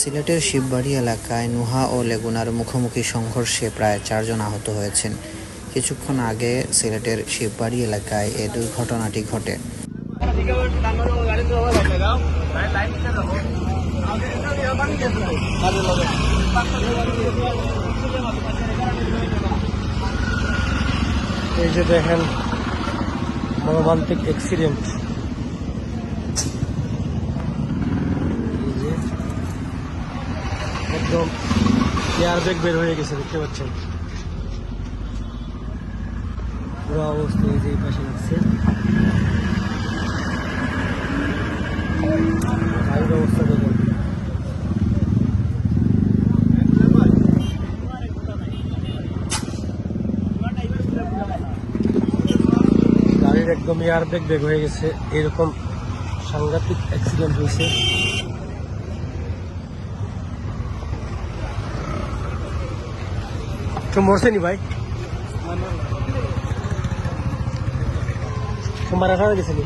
সিলেটের শিববাড়ি এলাকায় নুহা ও লেগুনার মুখোমুখি সংঘর্ষে প্রায় চারজন আহত হয়েছেন। কিছুক্ষণ আগে সিলেটের শিববাড়ি এলাকায় এ দুর্ঘটনাটি ঘটে। এই যে দেখেন মর্মান্তিক অ্যাক্সিডেন্ট একদম এয়ার ব্যাগ বের হয়ে গেছে, দেখতে পাচ্ছেন? পুরো অবস্থা এই যে পাশে লাগছে। গাড়ির গাড়ির একদম এয়ার ব্যাগ বেগ হয়ে গেছে। এরকম সাংঘাতিক অ্যাক্সিডেন্ট হয়েছে। কেউ মরছে নি ভাই তোমার রাখা গেছে নি